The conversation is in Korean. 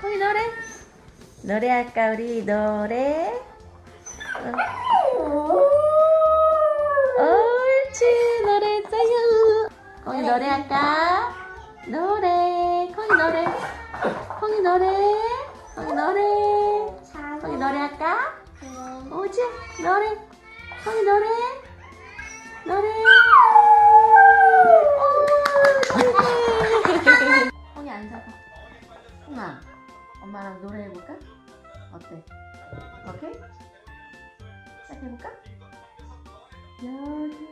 콩이 노래? 노래할까 우리 노래? 어. 옳지 노래했어요 콩이 노래할까? 노래 콩이 노래 콩이 노래 콩이 노래 콩이 노래할까? 오지 노래 콩이 노래 노래. 콩이 앉아봐 콩아 엄마랑 노래 해볼까? 어때? 오케이? 시작해볼까? 여기